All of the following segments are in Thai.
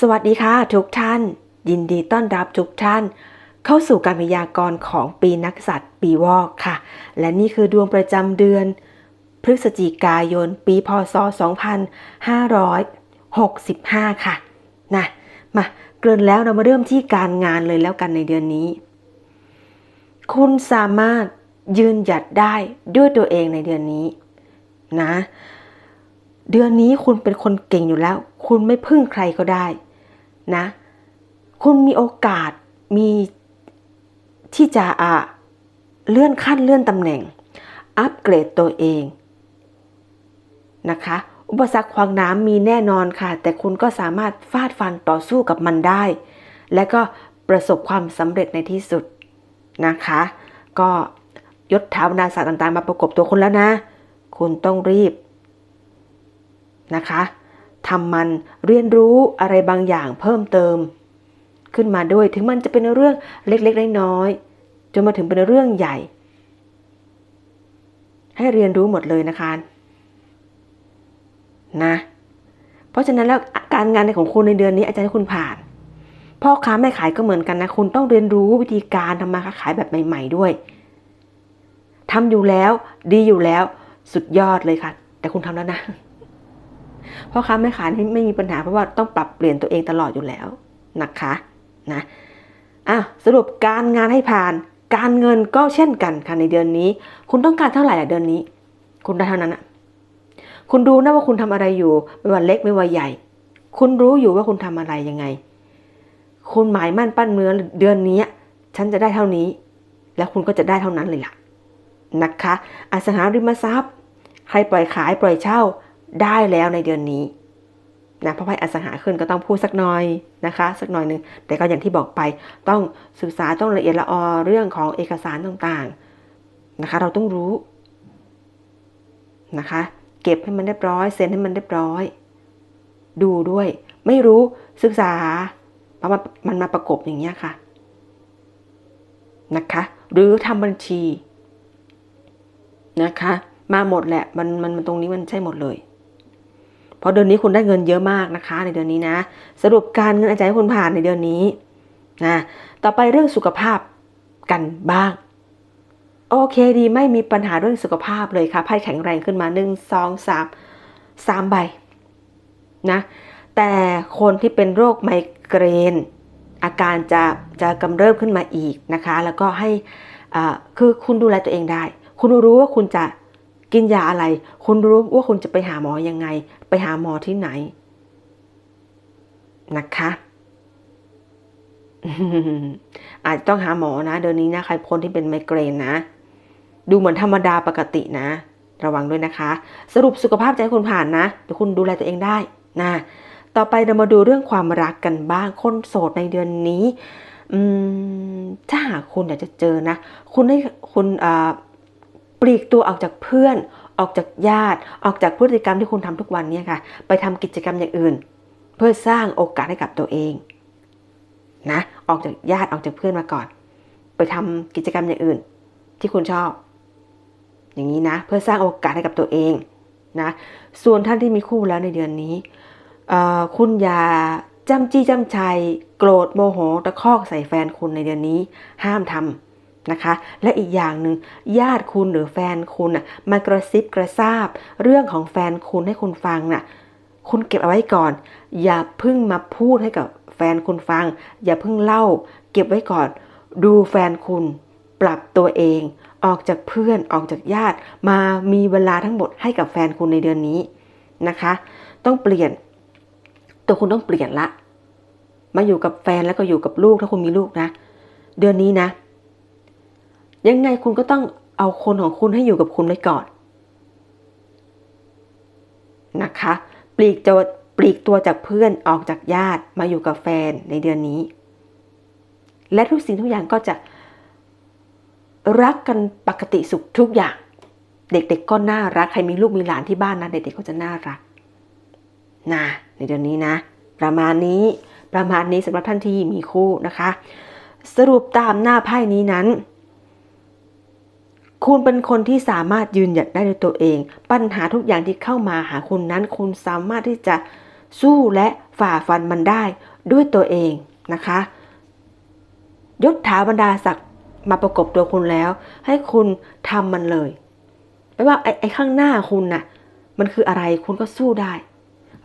สวัสดีค่ะทุกท่าน ยินดีต้อนรับทุกท่าน เข้าสู่การพยากรณ์ของปีนักษัตริย์ปีวอกค่ะ และนี่คือดวงประจำเดือน พฤศจิกายน ปีพศ 2565 ค่ะนะมาเกริ่นแล้วเรามาเริ่มที่การงานเลยแล้วกันในเดือนนี้ คุณสามารถยืนหยัดได้ด้วยตัวเองในเดือนนี้นะ เดือนนี้คุณเป็นคนเก่งอยู่แล้ว คุณไม่พึ่งใครก็ได้นะ คุณมีโอกาสมีที่จะอะเลื่อนขั้นเลื่อนตำแหน่ง อัปเกรดตัวเองนะคะ อุปสรรคขวางน้ำมีแน่นอนค่ะ แต่คุณก็สามารถฟาดฟันต่อสู้กับมันได้ และก็ประสบความสำเร็จในที่สุดนะคะ ก็ยศถาบรรดาศักดิ์ต่างๆ มาประกบตัวคุณแล้วนะ คุณต้องรีบนะคะ ทำมันเรียนรู้อะไรบางอย่างเพิ่มเติม ขึ้นมาด้วยถึงมันจะเป็นเรื่องเล็กๆน้อยๆจนมาถึงเป็นเรื่องใหญ่ ให้เรียนรู้หมดเลยนะคะนะเพราะฉะนั้นแล้วการงานในของคุณในเดือนนี้อาจารย์ให้คุณผ่าน พ่อค้าแม่ขายก็เหมือนกันนะ คุณต้องเรียนรู้วิธีการทำมาค้าขายแบบใหม่ ๆด้วยทำอยู่แล้วดีอยู่แล้วสุดยอดเลยค่ะ แต่คุณทำแล้วนะ พ่อค้าแม่ขายไม่มีปัญหาเพราะว่าต้องปรับเปลี่ยนตัวเองตลอดอยู่แล้วนะคะนะอะสรุปการงานให้ผ่าน การเงินก็เช่นกันค่ะในเดือนนี้ คุณต้องการเท่าไหร่ละเดือนนี้ คุณได้เท่านั้นอะคุณรู้นะว่าคุณทำอะไรอยู่ไม่ว่าเล็กไม่ว่าใหญ่ คุณรู้อยู่ว่าคุณทำอะไรยังไง คุณหมายมั่นปั้นเนื้อเดือนนี้ ฉันจะได้เท่านี้ แล้วคุณก็จะได้เท่านั้นเลยล่ะนะคะ อสังหาริมทรัพย์ ใครปล่อยขายปล่อยเช่า ได้แล้วในเดือนนี้นะเพราะไพ่อสังหาขึ้นก็ต้องพูดสักหน่อยนะคะ สักหน่อยหนึ่งแต่ก็อย่างที่บอกไปต้องศึกษาต้องละเอียดละออเรื่องของเอกสารต่างๆนะคะ เราต้องรู้นะคะ เก็บให้มันเรียบร้อยเซ็นให้มันเรียบร้อย ดูด้วย ไม่รู้ศึกษาเพราะมันมันมาประกบอย่างเงี้ยค่ะนะคะ หรือทำบัญชีนะคะ มาหมดแหละมันมันตรงนี้มันใช่หมดเลย เพราะเดือนนี้คุณได้เงินเยอะมากนะคะ ในเดือนนี้นะ สรุปการเงินอาจารย์ให้คุณผ่านในเดือนนี้นะต่อไปเรื่องสุขภาพกันบ้าง โอเคดีไม่มีปัญหาเรื่องสุขภาพเลยค่ะไพ่แข็งแรงขึ้นมาหนึ่งสองสามสามใบนะแต่คนที่เป็นโรคไมเกรน อาการจะจะกำเริบขึ้นมาอีกนะคะ แล้วก็ให้อ่าคือคุณดูแลตัวเองได้ คุณรู้ว่าคุณจะ กินยาอะไร คุณรู้ว่าคุณจะไปหาหมอยังไง ไปหาหมอที่ไหน นะคะอาจจะต้องหาหมอนะ เดือนนี้นะใครคนที่เป็นไมเกรนนะ ดูเหมือนธรรมดาปกตินะ ระวังด้วยนะคะ สรุปสุขภาพใจคุณผ่านนะเดี๋ยวคุณดูแลตัวเองได้นะ ต่อไปเรามาดูเรื่องความรักกันบ้างคนโสดในเดือนนี้ อืมถ้าหากคุณอยากจะเจอนะ คุณให้คุณอ่า ปลีกตัวออกจากเพื่อนออกจากญาติ ออกจากพฤติกรรมที่คุณทำทุกวันนี้ค่ะ ไปทำกิจกรรมอย่างอื่น เพื่อสร้างโอกาสให้กับตัวเองนะออกจากญาติออกจากเพื่อนมาก่อน ไปทำกิจกรรมอย่างอื่น ที่คุณชอบ อย่างนี้นะ เพื่อสร้างโอกาสให้กับตัวเองนะส่วนท่านที่มีคู่แล้วในเดือนนี้คุณอย่าจำจี้จำชัยโกรธโมโหตะคอกใส่แฟนคุณในเดือนนี้ ห้ามทำ นะคะ และอีกอย่างหนึ่งญาติคุณหรือแฟนคุณน่ะมากระซิบกระซาบ เรื่องของแฟนคุณให้คุณฟังน่ะคุณเก็บเอาไว้ก่อน อย่าพึ่งมาพูดให้กับแฟนคุณฟัง อย่าพึ่งเล่า เก็บไว้ก่อน ดูแฟนคุณ ปรับตัวเอง ออกจากเพื่อนออกจากญาติ มามีเวลาทั้งหมดให้กับแฟนคุณในเดือนนี้นะคะ ต้องเปลี่ยน ตัวคุณต้องเปลี่ยนละ มาอยู่กับแฟนแล้วก็อยู่กับลูกถ้าคุณมีลูกนะ เดือนนี้นะ ยังไงคุณก็ต้องเอาคนของคุณให้อยู่กับคุณไว้ก่อน นะคะ ปลีกจะปลีกตัวจากเพื่อนออกจากญาติมาอยู่กับแฟนในเดือนนี้ และทุกสิ่งทุกอย่างก็จะรักกันปกติสุขทุกอย่าง เด็กๆก็น่ารักใครมีลูกมีหลานที่บ้านนะเด็กๆก็จะน่ารักนะในเดือนนี้นะ ประมาณนี้ประมาณนี้สำหรับท่านที่มีคู่นะคะ สรุปตามหน้าไพ่นี้นั้น คุณเป็นคนที่สามารถยืนหยัดได้ด้วยตัวเอง ปัญหาทุกอย่างที่เข้ามาหาคุณนั้นคุณสามารถที่จะสู้และฝ่าฟันมันได้ด้วยตัวเองนะคะยศถาบรรดาศักดิ์มาประกบตัวคุณแล้ว ให้คุณทำมันเลยไม่ว่าไอ้ไอข้างหน้าคุณน่ะมันคืออะไรคุณก็สู้ได้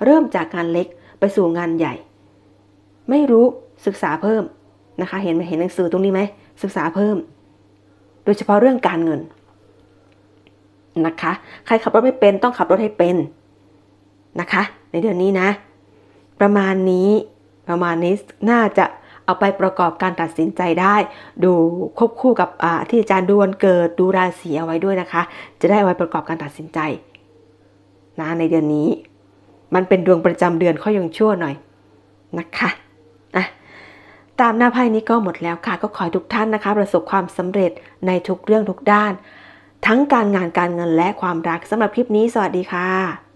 เริ่มจากงานเล็กไปสู่งานใหญ่ ไม่รู้ศึกษาเพิ่มนะคะ เห็นเห็นหนังสือตรงนี้ไหมศึกษาเพิ่ม โดยเฉพาะเรื่องการเงินนะคะ ใครขับรถไม่เป็นต้องขับรถให้เป็นนะคะ ในเดือนนี้นะ ประมาณนี้ประมาณนี้น่าจะเอาไปประกอบการตัดสินใจได้ ดูควบคู่กับที่อาจารย์ดูวันเกิดดูราศีเอาไว้ด้วยนะคะ จะได้เอาไว้ประกอบการตัดสินใจนะในเดือนนี้ มันเป็นดวงประจำเดือนข้อยังชั่วหน่อยนะคะอะ ตามหน้าไพ่นี้ก็หมดแล้วค่ะ ก็ขอให้ทุกท่านนะคะ ประสบความสำเร็จในทุกเรื่องทุกด้าน ทั้งการงานการเงินและความรักสำหรับคลิปนี้ สวัสดีค่ะ